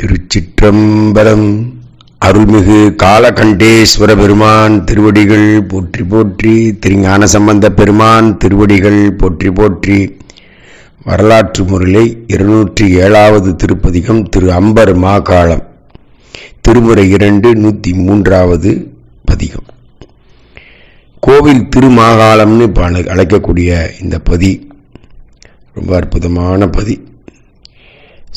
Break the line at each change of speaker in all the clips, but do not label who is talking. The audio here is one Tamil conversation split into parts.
திருச்சிற்றம்பலம். அருள்மிகு காலகண்டேஸ்வர பெருமான் திருவடிகள் போற்றி போற்றி திருஞான சம்பந்த பெருமான் திருவடிகள் போற்றி போற்றி. வரலாற்று முறையிலே இருநூற்றி ஏழாவது திருப்பதிகம் திரு அம்பர் மாகாளம். திருமுறை இரண்டு நூற்றி மூன்றாவது பதிகம். கோவில் திருமாகாளம்னு இப்போ அழைக்கக்கூடிய இந்த பதி ரொம்ப அற்புதமான பதி.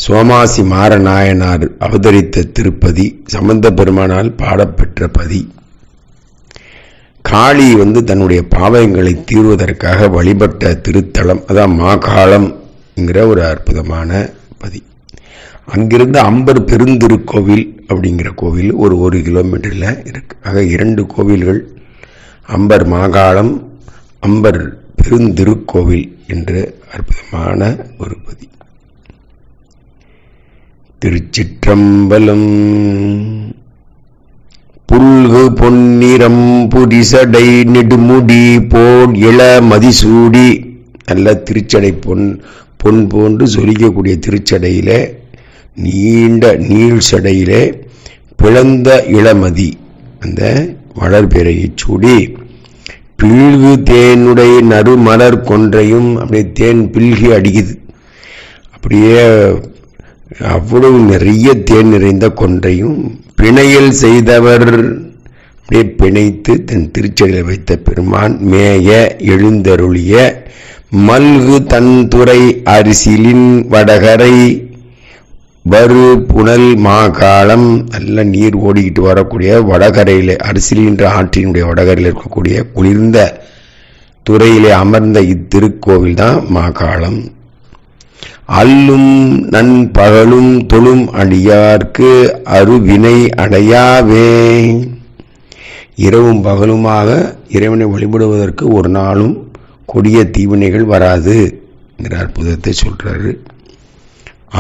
சோமாசி மாரநாயனார் அவதரித்த திருப்பதி சம்பந்த பெருமானால் பாடப்பெற்ற பதி. காளி வந்து தன்னுடைய பாவங்களை தீர்வதற்காக வழிபட்ட திருத்தலம் அதான் மாகாளம்ங்கிற ஒரு அற்புதமான பதி. அங்கிருந்து அம்பர் பெருந்திருக்கோவில் அப்படிங்கிற கோவில் ஒரு ஒரு கிலோமீட்டரில் இருக்கு. ஆக இரண்டு கோவில்கள் அம்பர் மாகாளம் அம்பர் பெருந்திருக்கோவில் என்ற அற்புதமான ஒரு பதி. திருச்சிற்றம்பலம். புல்கு பொன்னிறம் புரிசடை நெடுமுடி போன் இள மதிசூடி. நல்ல திருச்சடை பொன் பொன் போன்று சொலிக்கக்கூடிய திருச்சடையிலே நீண்ட நீள் சடையிலே பிளந்த இளமதி அந்த வளர்பிறையை சூடி. பில்கு தேனுடைய நறுமலர் கொன்றையும் அப்படியே தேன் பில்கி அடிக்குது. அப்படியே அவ்வளவு நிறைய தேன் நிறைந்த கொன்றையும் பிணையில் செய்தவர். அப்படியே பிணைத்து தன் திருச்செடியில் வைத்த பெருமான் மேய எழுந்தருளிய மல்கு தன்துறை அரிசிலின் வடகரை. வரு புனல் மாகாளம் நல்ல நீர் ஓடிக்கிட்டு வரக்கூடிய வடகரையில் அரிசிலின்ற ஆற்றினுடைய வடகரையில் இருக்கக்கூடிய குளிர்ந்த துறையிலே அமர்ந்த இத்திருக்கோவில் தான் மாகாளம். அல்லும் நண்பகலும் தொழும் அடியார்க்கு அருவினை அடையாவே. இரவும் பகலுமாக இறைவனை வழிபடுவதற்கு ஒரு நாளும் கொடிய தீவினைகள் வராது என்கிற அற்புதத்தை சொல்றாரு.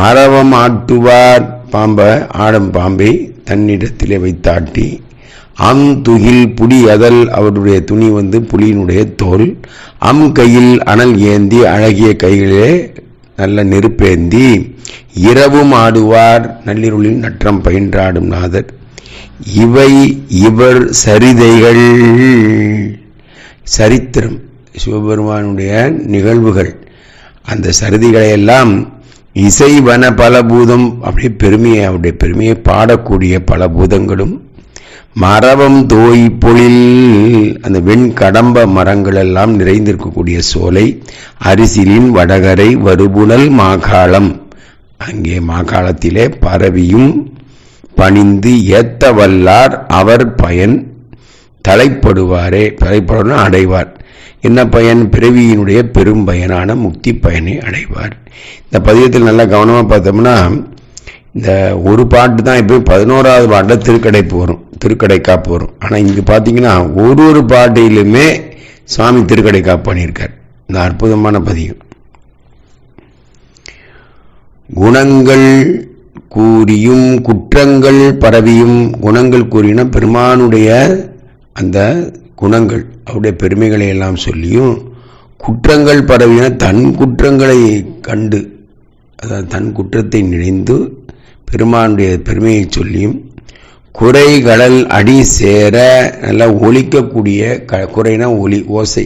ஆரவம் ஆட்டுவார் பாம்பை ஆடம் பாம்பை தன்னிடத்திலே வைத்தாட்டி அம் துகில் புடி அதல் அவருடைய துணி வந்து புலியினுடைய தோல் அம் கையில் அனல் ஏந்தி அழகிய கைகளிலே நல்ல நெருப்பேந்தி இரவும் ஆடுவார் நள்ளிருளில் நற்றம் பயின்றாடும் நாதர். இவை இவர் சரிதைகள் சரித்திரம். சிவபெருமானுடைய நிகழ்வுகள். அந்த சரிதிகளையெல்லாம் இசைவன பலபூதம் அப்படியே பெருமையை அவருடைய பெருமையை பாடக்கூடிய பல பூதங்களும் மரபம் தோய் பொழில். அந்த வெண்கடம்ப மரங்கள் எல்லாம் நிறைந்திருக்கக்கூடிய சோலை அரிசிலின் வடகரை வருபுணல் மாகாளம். அங்கே மாகாளத்திலே பரவியும் பணிந்து ஏத்த வல்லார் அவர் பயன். தலைப்படுவாரே தலைப்படணும் அடைவார். என்ன பயன்? பிறவியினுடைய பெரும் பயனான முக்தி பயனை அடைவார். இந்த பதியத்தில் நல்லா கவனமாக பார்த்தோம்னா இந்த ஒரு பாட்டு தான் இப்போ பதினோராவது பாட்டில் திருக்கடைப்பு வரும். திருக்கடைக்காப்பு வரும் ஆனால் இங்கே பார்த்தீங்கன்னா ஒரு ஒரு பாட்டிலுமே சுவாமி திருக்கடைக்காப்பு பண்ணியிருக்கார். இந்த அற்புதமான பதியம் குணங்கள் கூறியும் குற்றங்கள் பரவியும் குணங்கள் கூறின பெருமானுடைய அந்த குணங்கள் அவருடைய பெருமைகளை எல்லாம் சொல்லியும் குற்றங்கள் பரவின தன் குற்றங்களை கண்டு அதாவது தன் குற்றத்தை நினைந்து பெருமானுடைய பெருமையை சொல்லியும் குறைகளல் அடி சேர நல்லா ஒழிக்கக்கூடிய க குறைனா ஒலி ஓசை.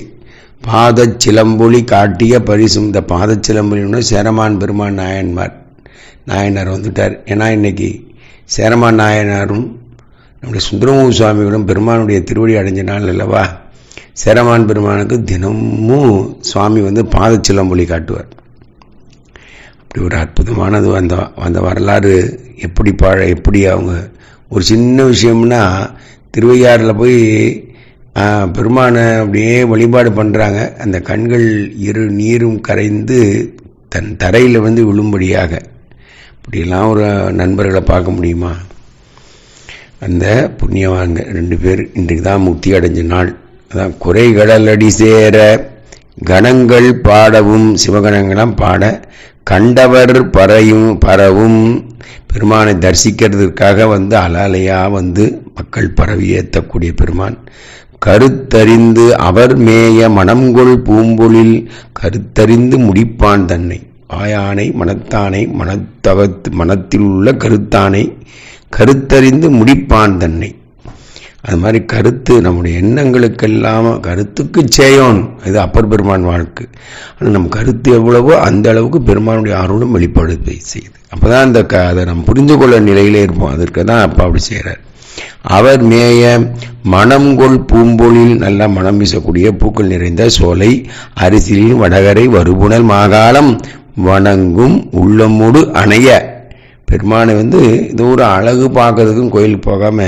பாதச்சிலம்பொலி காட்டிய பரிசும் இந்த பாதச் சேரமான் பெருமான் நாயன்மார் நாயனார் வந்துட்டார். ஏன்னா இன்னைக்கு சேரமான் நாயனாரும் நம்முடைய சுந்தரமூர் சுவாமிகளும் பெருமானுடைய திருவடி அடைஞ்ச நாள் அல்லவா? சேரமான் பெருமானுக்கு தினமும் சுவாமி வந்து பாதச்சிலம்பொலி காட்டுவார். அப்படி ஒரு அற்புதமானது அந்த அந்த வரலாறு எப்படி பாழ எப்படி அவங்க ஒரு சின்ன விஷயம்னா திருவையாறில் போய் பெருமானை அப்படியே வழிபாடு பண்ணுறாங்க அந்த கண்கள் இரு நீரும் கரைந்து தன் தரையில் வந்து விழும்படியாக. இப்படியெல்லாம் ஒரு நண்பர்களை பார்க்க முடியுமா? அந்த புண்ணியவாங்க ரெண்டு பேர் இன்றைக்கு தான் முக்தி அடைஞ்ச நாள். அதான் குறைகடல் அடி சேர கணங்கள் பாடவும் சிவகணங்களாம் பாட கண்டவர் பறையும் பரவும். பெருமானை தரிசிக்கிறதுக்காக வந்து அலாலையாக வந்து மக்கள் பரவி ஏற்றக்கூடிய பெருமான். கருத்தறிந்து அவர் மேய மனம்கொள் பூம்பொழில் கருத்தறிந்து முடிப்பான் தன்னை. ஆயானை மனத்தானை மனத்தகத்து மனத்தில் உள்ள கருத்தானை கருத்தறிந்து முடிப்பான் தன்னை. அது மாதிரி கருத்து நம்முடைய எண்ணங்களுக்கெல்லாம் கருத்துக்கு சேயோன். இது அப்பர் பெருமான் வாழ்க்கை. ஆனால் நம் கருத்து எவ்வளவோ அந்த அளவுக்கு பெருமானுடைய ஆர்வம் வெளிப்படுத்த செய்யுது. அப்போ தான் அந்த க அதை நம்ம புரிந்து கொள்ள நிலையிலே இருப்போம். அதற்கு தான் அப்பா அப்படி செய்கிறார் அவர் மேய மனம் கொள் பூம்பொழில் நல்லா மனம் வீசக்கூடிய பூக்கள் நிறைந்த சோலை அரிசியின் வடகரை வருபுணல் மாகாளம் வணங்கும் உள்ளமோடு அணைய. பெருமானை வந்து இது ஒரு அழகு பார்க்கறதுக்கும் கோயிலுக்கு போகாம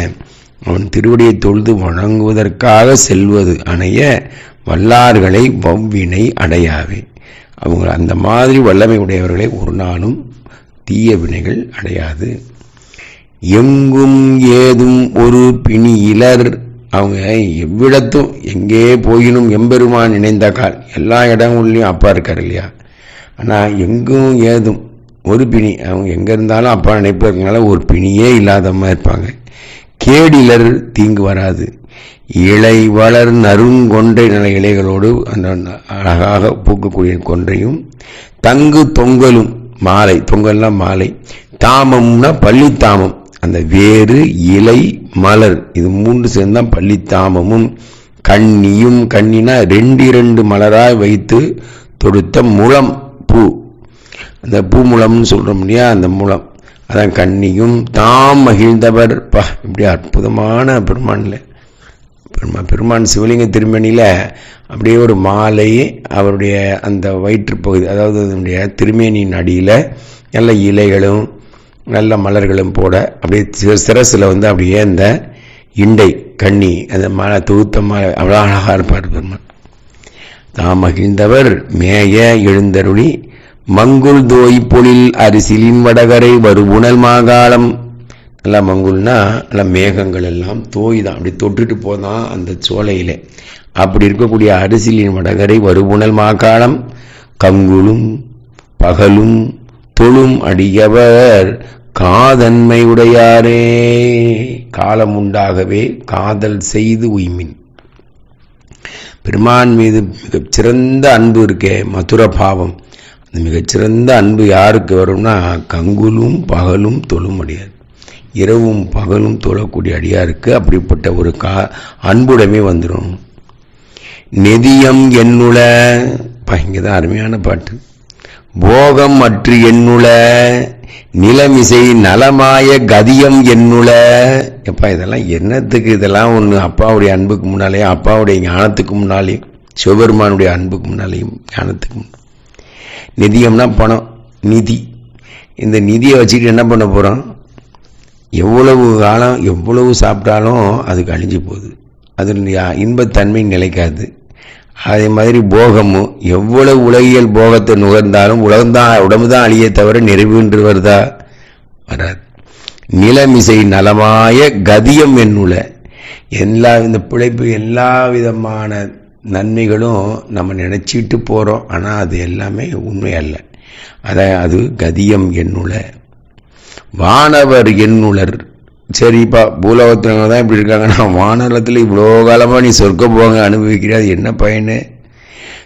அவன் திருவடியை தொழுது வணங்குவதற்காக செல்வது அணைய வல்லார்களை வவ்வினை அடையாவே. அவங்க அந்த மாதிரி வல்லமை உடையவர்களை ஒரு நாளும் தீய வினைகள் அடையாது. எங்கும் ஏதும் ஒரு பிணி இலர். அவங்க எவ்விடத்தும் எங்கே போயினும் எம்பெருமான் நினைந்த கால். எல்லா இடங்கள்லையும் அப்பா இருக்கார் இல்லையா? ஆனால் எங்கும் ஏதும் ஒரு பிணி. அவங்க எங்கே இருந்தாலும் அப்பா நினைப்பதனால ஒரு பிணியே இல்லாத இருப்பாங்க. கேடிலர் தீங்கு வராது. இலை வளர் நறுங்கொன்றை நில இலைகளோடு அந்த அழகாக பூக்கக்கூடிய கொன்றையும் தங்கு தொங்கலும் மாலை தொங்கல்லாம் மாலை தாமம்னா பள்ளித்தாமம் அந்த வேறு இலை மலர் இது மூன்று சேர்ந்தான் பள்ளித்தாமமும் கண்ணியும் கண்ணினா ரெண்டு இரண்டு மலராய் வைத்து தொடுத்த முளம் பூ. அந்த பூ முளம்னு சொல்கிறோம் இல்லையா? அந்த முளம். அதான் கண்ணியும் தாம் மகிழ்ந்தவர். பா இப்படி அற்புதமான பெருமானில். பெருமா பெருமான் சிவலிங்க திருமணியில் அப்படியே ஒரு மாலை அவருடைய அந்த வயிற்றுப்பகுதி அதாவது அதனுடைய திருமேனியின் அடியில் நல்ல இலைகளும் நல்ல மலர்களும் போட அப்படியே சிரசில் வந்து அப்படியே அந்த இண்டை கண்ணி அந்த மலை தொகுத்த மலை அவ்வளோ அழகாக இருப்பார் பெருமான். தாம் மகிழ்ந்தவர் மேய எழுந்தருளி மங்குள் தோய்பொழில் அரிசிலின் வடகரை வருபுணல் மாகாளம். நல்லா மங்குள்னா நல்லா மேகங்கள் எல்லாம் தோய் தான். அப்படி தொட்டுட்டு போதான் அந்த சோலையில். அப்படி இருக்கக்கூடிய அரிசிலின் வடகரை வருபுணல் மாகாளம். கங்குளும் பகலும் தொழும் அடியவர் காதன்மை உடையாரே. காலம் உண்டாகவே காதல் செய்து உய்மின். பெருமான் மீது மிகச்சிறந்த அன்பு இருக்கே மதுர பாவம் இந்த மிகச்சிறந்த அன்பு யாருக்கு வரும்னா கங்குலும் பகலும் தொழும் அடியார். இரவும் பகலும் தொழக்கூடிய அடியாருக்கு அப்படிப்பட்ட ஒரு கா அன்புடைமை வந்துடும் நெதியம் என்னுள இங்கே தான் அருமையான பாட்டு. போகம் அற்று என்னுள நிலமிசை நலமாய கதியம் என்னுள. எப்பா இதெல்லாம் என்னத்துக்கு இதெல்லாம் ஒன்று அப்பாவுடைய அன்புக்கு முன்னாலேயும் அப்பாவுடைய ஞானத்துக்கு முன்னாலேயும் சிவபெருமானுடைய அன்புக்கு முன்னாலேயும் ஞானத்துக்கு நிதியம்னா பணம் நிதி. இந்த நிதியை வச்சுக்கிட்டு என்ன பண்ண போகிறோம் எவ்வளவு காலம் எவ்வளவு சாப்பிட்டாலும் அதுக்கு அழிஞ்சு போகுது. அதனுடைய இன்பத்தன்மை நிலைக்காது. அதே மாதிரி போகமும் எவ்வளவு உலகியல் போகத்தை நுகர்ந்தாலும் உலகம்தான் உடம்பு தான் அழிய தவிர நிறைவுன்று வருதா? வராது. நிலமிசை நலமாய கதியம் என்னுல எல்லா இந்த பிழைப்பு எல்லா விதமான நன்மைகளும் நம்ம நினச்சிட்டு போகிறோம் ஆனால் அது எல்லாமே உண்மை அல்ல. அத அது கதியம் என்னுல வானவர் எண்ணுலர் சரிப்பா பூலோகத்தில் தான் இப்படி இருக்காங்கன்னா வானலத்தில் இவ்வளோ காலமாக நீ சொர்க்க போங்க அனுபவிக்கிறாது என்ன பயனு?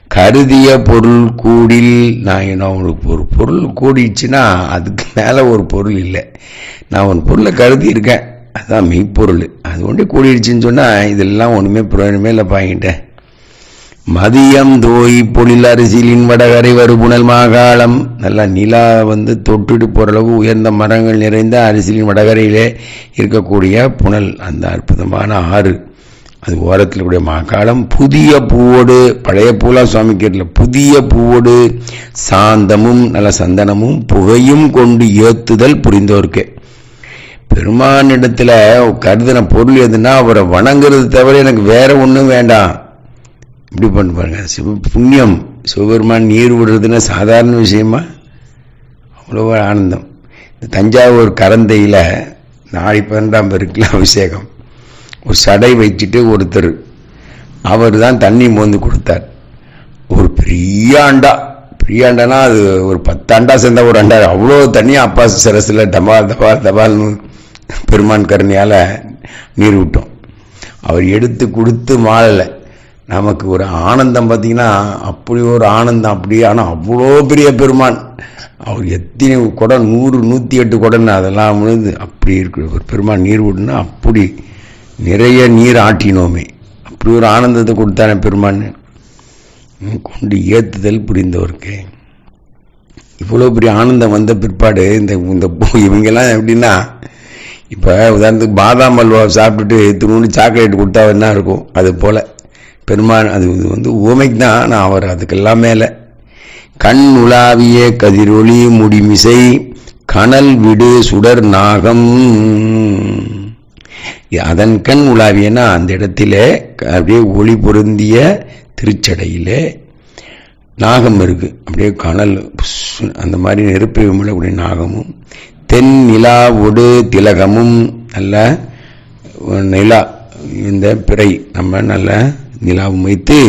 கருதிய பொருள் கூடில் நான் என்ன உனக்கு ஒரு பொருள் கூடிச்சுன்னா அதுக்கு மேலே ஒரு பொருள் இல்லை. நான் ஒரு பொருளை கருதி இருக்கேன் அதுதான் மெய்ப்பொருள். அது ஒன்றே கூடிடுச்சின்னு சொன்னால் இதெல்லாம் ஒன்றுமே பிரயோஜனமே இல்லை பாங்கிட்டேன் மதியம் தோய் பொழில் அரிசிலின் வடகரை வருபுணல் மாகாளம். நல்லா நிலா வந்து தொட்டுட்டு போகிற அளவு உயர்ந்த மரங்கள் நிறைந்த அரிசிலின் வடகரையிலே இருக்கக்கூடிய புனல். அந்த அற்புதமான ஆறு. அது ஓரத்தில் கூடிய மாகாளம். புதிய பூவோடு பழைய பூலா சுவாமி கேட்டல புதிய பூவோடு சாந்தமும் நல்ல சந்தனமும் புகையும் கொண்டு ஏத்துதல் புரிந்தோர்க்கு. பெருமானிடத்தில் கருதின பொருள் எதுனா அவரை வணங்குறது தவிர எனக்கு வேற ஒன்றும் வேண்டாம். இப்படி பண்ணு பாருங்க. சிவ புண்ணியம். சிவபெருமான் நீர் விடுறதுன்னா சாதாரண விஷயமா? அவ்வளோ ஆனந்தம். இந்த தஞ்சாவூர் கரந்தையில் நாளை பன்னெண்டாம் பேருக்குல அபிஷேகம். ஒரு சடை வச்சுட்டு ஒருத்தர் அவர் தான் தண்ணி மோந்து கொடுத்தார். ஒரு பெரிய அண்டா பெரிய அது ஒரு பத்தாண்டா சேர்ந்தா ஒரு அண்டா அவ்வளோ தண்ணியாக அப்பா சிரசில் தபால் தபால் தபால்னு பெருமான் கருணையால் நீர் விட்டோம். அவர் எடுத்து கொடுத்து மாளலை. நமக்கு ஒரு ஆனந்தம் பார்த்தீங்கன்னா அப்படி ஒரு ஆனந்தம் அப்படி ஆனால் அவ்வளோ பெரிய பெருமான். அவர் எத்தனை குடம் நூறு நூற்றி எட்டு குடம்னு அதெல்லாம் விழுந்து அப்படி இருக்கு. ஒரு பெருமான் நீர் விடுனா அப்படி நிறைய நீர் ஆட்டினோமே. அப்படி ஒரு ஆனந்தத்தை கொடுத்தானே பெருமான். கொண்டு ஏத்துதல் புரிந்தவருக்கு. இவ்வளோ பெரிய ஆனந்தம் வந்த பிற்பாடு இந்த இந்த இவங்கெல்லாம் எப்படின்னா இப்போ உதாரணத்துக்கு பாதாம் அல்வா சாப்பிட்டுட்டு திரும்ப சாக்லேட் கொடுத்தா என்ன இருக்கும்? அது போல். பெருமான் அது இது வந்து உவமைக்கு தான் ஆனால் அவர் அதுக்கெல்லாம் மேலே கண் உலாவிய கதிரொளி முடிமிசை கணல் விடு சுடர் நாகம். அதன் கண் உலாவியன்னா அந்த இடத்திலே அப்படியே ஒளி பொருந்திய திருச்சடையிலே நாகம் இருக்கு. அப்படியே கணல் அந்த மாதிரி நெருப்பை விமலக்கூடிய நாகமும் தென் நிலா ஒடு திலகமும் நல்ல நிலா இந்த பிறை நம்ம நல்ல நிலாவும் வைத்து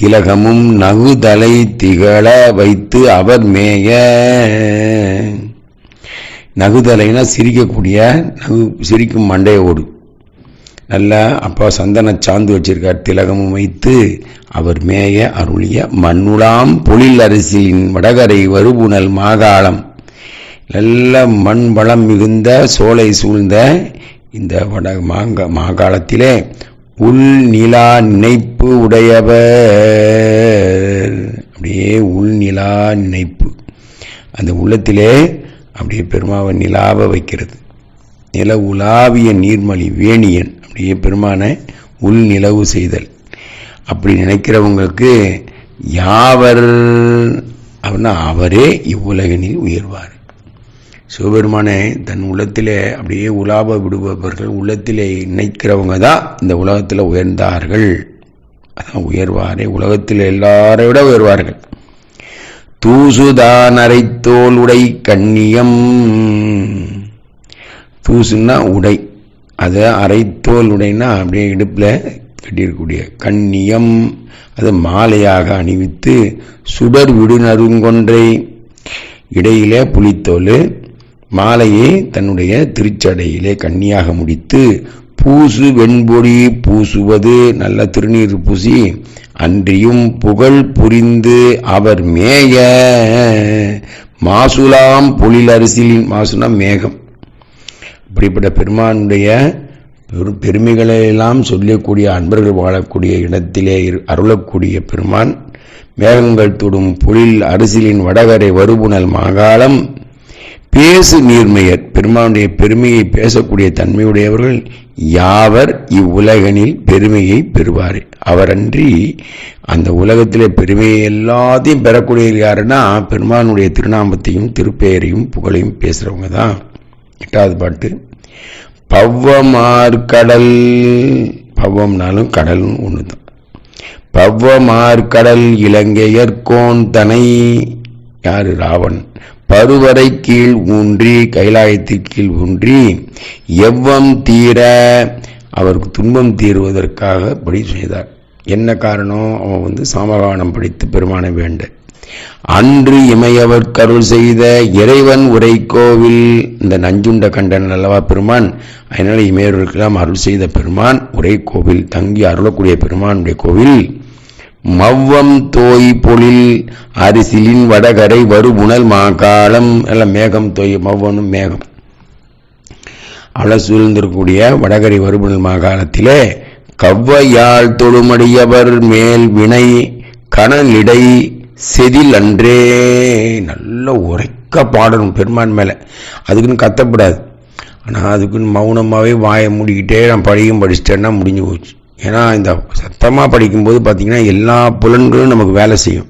திலகமும் நகுதலை திகழ வைத்து அவர் மேய. நகுதலைனா சிரிக்கக்கூடிய நகு சிரிக்கும் மண்டையோடு நல்லா அப்பா சந்தன சாந்து வச்சிருக்கார் திலகமும் வைத்து அவர் மேய அருளிய மண்ணுலாம் பொழில் அரிசியின் வடகரை வருபுணல் மாகாளம். நல்ல மண் வளம் மிகுந்த சோலை சூழ்ந்த இந்த வட மாங்க மாகாலத்திலே உள்நிலா நினைப்பு உடையவர். அப்படியே உள்நிலா நினைப்பு. அந்த உள்ளத்திலே அப்படியே பெருமாவை நிலாவ வைக்கிறது. நில உலாவிய நீர்மலி வேணியன் அப்படியே பெருமானை உள் நிலவு செய்தல். அப்படி நினைக்கிறவங்களுக்கு யாவர்? அப்படின்னா அவரே இவ்வுலகனில் உயர்வார். சிவபெருமானை தன் உள்ளத்திலே அப்படியே உலாப விடுபவர்கள் உள்ளத்திலே நினைக்கிறவங்க தான் இந்த உலகத்தில் உயர்ந்தார்கள். அதான் உயர்வாரே உலகத்தில் எல்லாரை விட உயர்வார்கள். தூசுதான் அரைத்தோல் உடை கண்ணியம். தூசுன்னா உடை. அது அரைத்தோல் உடைன்னா அப்படியே இடுப்பில் கட்டியிருக்கக்கூடிய கண்ணியம். அது மாலையாக அணிவித்து சுடர் விடுநருங்கொன்றை. இடையிலே புலித்தோல் மாலையை தன்னுடைய திருச்சடையிலே கண்ணியாக முடித்து பூசு வெண்பொடி பூசுவது நல்ல திருநீர் பூசி அன்றியும் புகழ் புரிந்து அவர் மேய. மாசுலாம் பொழிலரிசிலின் மாசுனா மேகம். இப்படிப்பட்ட பெருமானுடைய பெரு பெருமைகளை எல்லாம் சொல்லக்கூடிய அன்பர்கள் வாழக்கூடிய இடத்திலே அருளக்கூடிய பெருமான் மேகங்கள் தொடும் பொழில் அரசியலின் வடகரை வருபுணல் மாகாளம் பேசு நீர்மையர் பெருமானுடைய பெருமையை பேசக்கூடிய தன்மையுடையவர்கள் யாவர் இவ்வுலகனில் பெருமையை பெறுவார்? அவரன்றி அந்த உலகத்திலே பெருமையை எல்லாத்தையும் பெறக்கூடியவர் யாருன்னா பெருமானுடைய திருநாமத்தையும் திருப்பெயரையும் புகழையும் பேசுகிறவங்க தான். எட்டாவது பாட்டு. பவ்வமார்கடல் பவ்வம்னாலும் கடல்னு ஒன்று தான் பவ்வமார்கடல் இலங்கையர்கோன் தனை. யாரு? ராவன் பருவரை கீழ் ஊன்றி கைலாயத்தின் கீழ் ஊன்றி எவ்வம் தீர அவருக்கு துன்பம் தீருவதற்காக படி செய்தார். என்ன காரணம்? அவன் வந்து சாமகானம் படித்து பெருமானை வேண்ட. அன்று இமையவர் கருள் செய்த இறைவன் உரை கோவில் இந்த நஞ்சுண்ட கண்டன் அல்லவா பெருமான்? அதனால இமையவர்களுக்கெல்லாம் அருள் செய்த பெருமான் உரை கோவில் தங்கி அருளக்கூடிய பெருமானுடைய கோவில். மவ்வம் தோய் பொழில் அரிசிலின் வடகரை வருபுணல் மாகாளம். எல்லாம் மேகம் தோய் மவ்வனும் மேகம். அவ்வளோ சூழ்ந்திருக்கக்கூடிய வடகரை வருபுணல் மாகாணத்திலே கவ்வையால் தொழுமடியவர் மேல் வினை கணலிடை செதில் அன்றே. நல்ல உரைக்க பாடணும் பெருமான் மேலே. அதுக்குன்னு கத்தப்படாது. ஆனால் அதுக்குன்னு மௌனமாகவே வாயை மூடிக்கிட்டே நான் படியும் படிச்சிட்டேன்னா முடிஞ்சு போச்சு. ஏன்னா இந்த சத்தமாக படிக்கும்போது பார்த்தீங்கன்னா எல்லா புலன்களும் நமக்கு வேலை செய்யும்.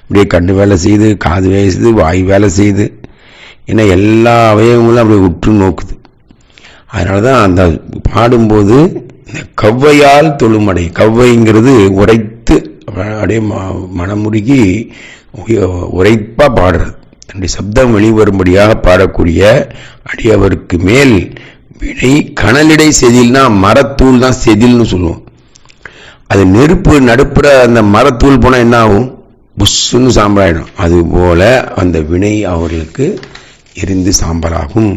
அப்படியே கண்ணு வேலை செய்யுது காது வேலை செய்யுது வாய் வேலை செய்யுது. ஏன்னா எல்லா அவயவங்களும் அப்படியே உற்று நோக்குது. அதனால தான் அந்த பாடும்போது இந்த கவ்வையால் தொழுமடை கவ்வைங்கிறது உரைத்து அப்படியே ம- மனமுருகி உய- பாடுறது. தன்னுடைய சப்தம் வெளிவரும்படியாக பாடக்கூடிய அடியவருக்கு மேல் வினை கனலிடை செதில்னா மரத்தூள் தான் செதில்னு சொல்லுவோம். அது நெருப்பு நடுப்புற அந்த மரத்தூள் போனால் என்ன ஆகும் புஷ்ஷுன்னு சாம்பலாயிடும் அதுபோல அந்த வினை அவர்களுக்கு எரிந்து சாம்பலாகும்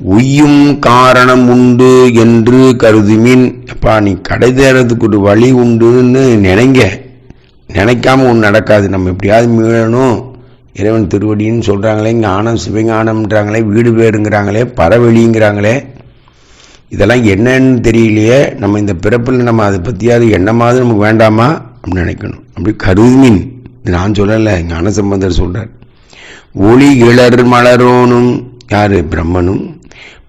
உய்யும் காரணம் உண்டு என்று கருதுமின். அப்பா நீ கடை தேடுறதுக்கு ஒரு வழி உண்டுன்னு நினைங்க. நினைக்காம ஒன்று நடக்காது. நம்ம எப்படியாவது மீளணும். இறைவன் திருவடின்னு சொல்கிறாங்களே ஞானம் சிவஞானம்ன்றாங்களே வீடு பேருங்கிறாங்களே பறவெளிங்கிறாங்களே இதெல்லாம் என்னன்னு தெரியலையே. நம்ம இந்த பிறப்பில் நம்ம அதை பற்றியாவது எண்ணமாவது நமக்கு வேண்டாமா அப்படின்னு நினைக்கணும். அப்படி கருதுமின். இது நான் சொல்லலை ஞானசம்பந்தர் சொல்கிறார் ஒளி இளர் மலரோனும் யார்? பிரம்மனும்.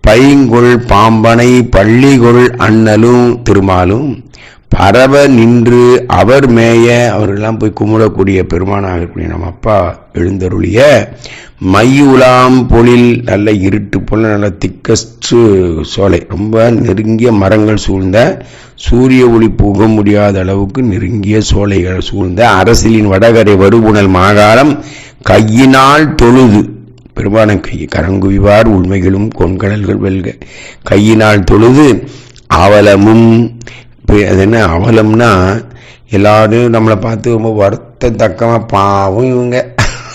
பைங்கொள் பாம்பனை பள்ளிகொள் அண்ணலும் திருமாலும். பரவ நின்று அவர் மேய அவர்களெல்லாம் போய் கும்பிடக்கூடிய பெருமானாக இருக்கக்கூடிய நம்ம அப்பா எழுந்தருளிய மையுலாம் பொழில் நல்ல இருட்டு போல நல்ல திக்கஸ்டு சோலை. ரொம்ப நெருங்கிய மரங்கள் சூழ்ந்த சூரிய ஒளி புக முடியாத அளவுக்கு நெருங்கிய சோலைகள் சூழ்ந்த அரசியலின் வடகரை வருபுணல் மாகாரம் கையினால் தொழுது. பெருமான கை கரங்குவிவார் உண்மைகளும் கொன்கடல்கள் வெல்க. கையினால் தொழுது அவலமும் இப்போ அது என்ன அவலம்னா எல்லாரையும் நம்மளை பார்த்து ரொம்ப வருத்தத்தக்கமாக பாவம் இவங்க.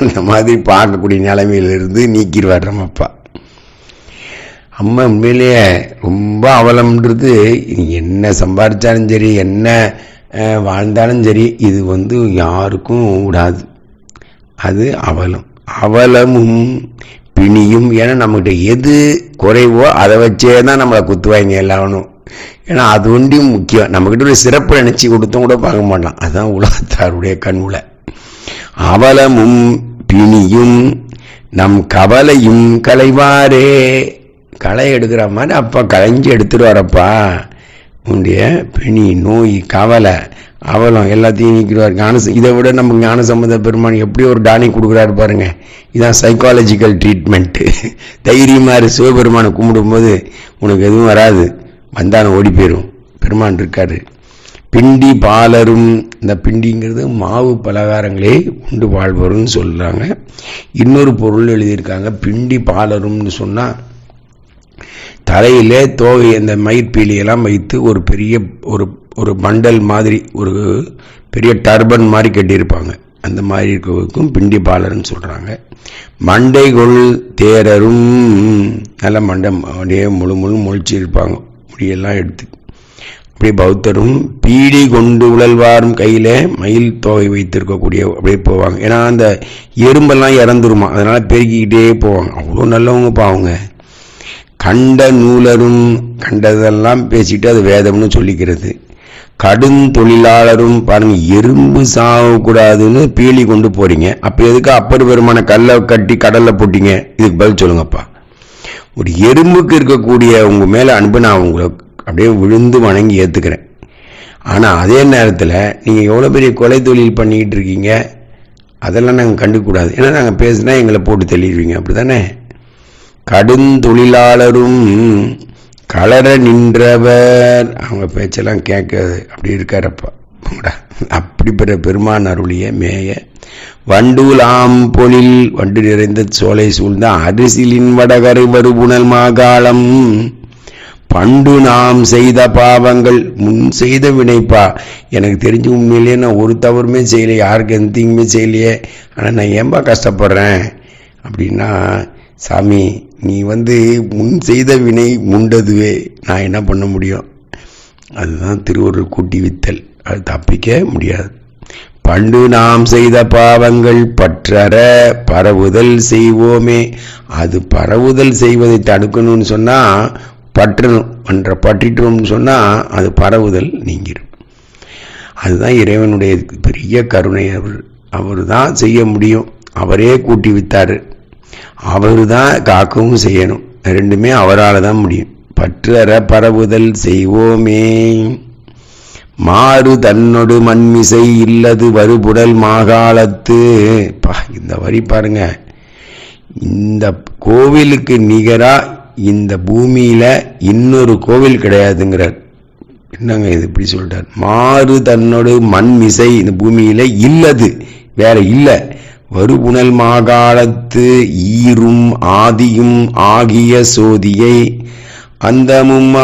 அந்த மாதிரி பார்க்கக்கூடிய நிலைமையிலிருந்து நீக்கிடுவார் நம்ம அப்பா. அம்மா உண்மையிலேயே ரொம்ப அவலம்ன்றது என்ன சம்பாதிச்சாலும் சரி என்ன வாழ்ந்தாலும் சரி இது வந்து யாருக்கும் விடாது. அது அவலம். அவலமும் பிணியும் ஏன்னா நம்மகிட்ட எது குறைவோ அதை வச்சே தான் நம்மளை குத்துவாங்க எல்லாவனும் ஏன்னா அது ஒன்றியும் முக்கியம். நம்மக்கிட்ட ஒரு சிறப்பு நினச்சி கொடுத்தும் கூட பார்க்க மாட்டான். அதுதான் உலகத்தாருடைய கண்ணுல. அவலமும் பிணியும் நம் கவலையும் கலைவாரே களை எடுக்கிற மாதிரி அப்பா களைஞ்சி எடுத்துட்டு வரப்பா. உன்னுடைய பிணி நோய் கவலை அவலம் எல்லாத்தையும் நீக்கிடுவார். ஞான இதை விட நம்ம ஞான சம்பந்த பெருமான் எப்படி ஒரு டானிக் கொடுக்குறாரு பாருங்க. இதான் சைக்காலஜிக்கல் ட்ரீட்மெண்ட்டு தைரியமாக சிவபெருமானை கும்பிடும்போது உனக்கு எதுவும் வராது. வந்தான ஓடி போயிடும் பெருமான் இருக்காரு. பிண்டி பாலரும் இந்த பிண்டிங்கிறது மாவு பலகாரங்களே உண்டு வாழ்வரும்னு சொல்கிறாங்க இன்னொரு பொருள் எழுதியிருக்காங்க பிண்டி பாலரும்னு சொன்னால் தலையில் தோகை அந்த மயிர்பீலியெல்லாம் வைத்து ஒரு பெரிய ஒரு ஒரு மண்டல் மாதிரி ஒரு பெரிய டர்பன் மாதிரி கட்டியிருப்பாங்க. அந்த மாதிரி இருக்கவருக்கும் பிண்டி பாலர்னு சொல்கிறாங்க மண்டைகொள் தேரரும் நல்ல மண்டை அப்படியே முழு முழு முழிச்சு இருப்பாங்க இப்படியெல்லாம் எடுத்து அப்படியே பௌத்தரும் பீடி கொண்டு உழல்வாரும் கையில் மயில் தொகை வைத்திருக்கக்கூடிய அப்படியே போவாங்க. ஏன்னா அந்த எறும்பெல்லாம் இறந்துருமா? அதனால் பெருக்கிக்கிட்டே போவாங்க. அவ்வளோ நல்லவங்கப்பா அவங்க கண்ட நூலரும் கண்டதெல்லாம் பேசிட்டு அது வேதம்னு சொல்லிக்கிறது. கடும் தொழிலாளரும் பாருங்க எறும்பு சாகக்கூடாதுன்னு பீலி கொண்டு போறீங்க. அப்போ எதுக்கு அப்பர் பெருமான கல்லை கட்டி கடலில் போட்டீங்க? இதுக்கு பதில் சொல்லுங்கப்பா. ஒரு எறும்புக்கு இருக்கக்கூடிய உங்க மேல அன்பு நான் உங்களை அப்படியே விழுந்து வணங்கி ஏத்துக்கிறேன். ஆனா அதே நேரத்தில் நீங்க எவ்வளவு பெரிய கொலை தொழில் பண்ணிக்கிட்டு இருக்கீங்க அதெல்லாம் நாங்கள் கண்டுக்கூடாது ஏன்னா நாங்கள் பேசுனா எங்களை போட்டு தெளிடுவீங்க அப்படிதானே கடுந்தொழிலாளரும் கலர நின்றவர். அவங்க பேச்செல்லாம் கேட்காது. அப்படி இருக்காரப்பா அப்படி பெற பெருமான் அருளிய மேய வண்டூலாம் பொழில் வண்டு நிறைந்த சோலை சூழ்ந்த அரிசிலின் வடகரை மறுபுணல் மாகாளம். பண்டு நாம் செய்த பாவங்கள் முன் செய்த வினைப்பா. எனக்கு தெரிஞ்சு உண்மையிலேயே நான் ஒரு தவறுமே செய்யலை யாருக்கு எந்த செய்யலையே. ஆனால் நான் ஏன்பா கஷ்டப்படுறேன்? அப்படின்னா சாமி நீ வந்து முன் செய்த வினை முண்டதுவே. நான் என்ன பண்ண முடியும்? அதுதான் திருவருள் கூட்டி வித்தல். அது தப்பிக்க முடியாது. பண்டு நாம் செய்த பாவங்கள் பற்றற பரவுதல் செய்வோமே. அது பரவுதல் செய்வதை தடுக்கணும்னு சொன்னால் பற்றணும் என்ற பற்றிட்டோம்னு சொன்னால் அது பரவுதல் நீங்கிடும் அதுதான் இறைவனுடைய பெரிய கருணை. அவர் அவர் தான் செய்ய முடியும். அவரே கூட்டி வித்தார் அவர் தான் காக்கவும் செய்யணும். ரெண்டுமே அவரால் தான் முடியும். பற்றற பரவுதல் செய்வோமே. மாறு தன்னொடு மண்மிசை இல்லது வருபுடல் மாகாலத்து இந்த வரி பாருங்க. இந்த கோவிலுக்கு நிகரா இந்த பூமியில இன்னொரு கோவில் கிடையாதுங்கிறார். என்னங்க இது இப்படி சொல்றார்? மாறு தன்னோடு மண் மிசை இந்த பூமியில இல்லது வேற இல்லை. வருபுணல் மாகாலத்து ஈரும் ஆதியும் ஆகிய சோதியை அந்தமும்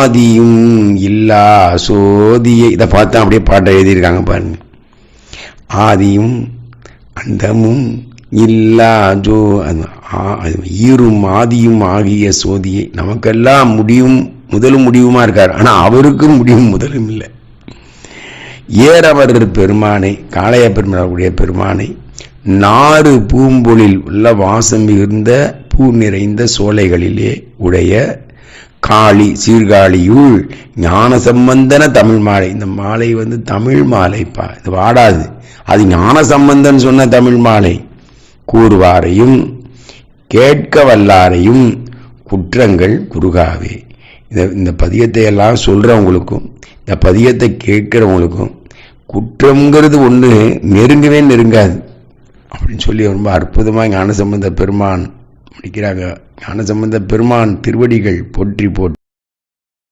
ஆதியும் இல்லா சோதியை. இதை பார்த்தா அப்படியே பாட்டை எழுதியிருக்காங்க பாருங்க. ஆதியும் அந்தமும் இல்லா ஜோ ஈரும் ஆதியும் ஆகிய சோதியை. நமக்கெல்லாம் முடியும் முதலும் முடிவுமா இருக்கார். ஆனால் அவருக்கும் முடிவும் முதலும் இல்லை. ஏறவர் பெருமானை காளைய பெருமானுடைய பெருமானை நாறு பூம்பொழில் உள்ள வாசம் மிகுந்த பூ நிறைந்த சோலைகளிலே உடைய காளி சீர்காழியுள் ஞான சம்பந்தன தமிழ் மாலை. இந்த மாலை வந்து தமிழ் மாலைப்பா இது வாடாது. அது ஞான சம்பந்தன் சொன்ன தமிழ் மாலை. கூறுவாரையும் கேட்க வல்லாரையும் குற்றங்கள் குறுகாவே. இந்த இந்த பதியத்தை எல்லாம் சொல்கிறவங்களுக்கும் இந்த பதியத்தை கேட்குறவங்களுக்கும் குற்றங்கிறது ஒன்று நெருங்கவே நெருங்காது. அப்படின்னு சொல்லி ரொம்ப அற்புதமாக ஞானசம்பந்த பெருமான் முடிக்கிறாங்க. ஞானசம்பந்த பெருமான் திருவடிகள் போற்றி போற்றி.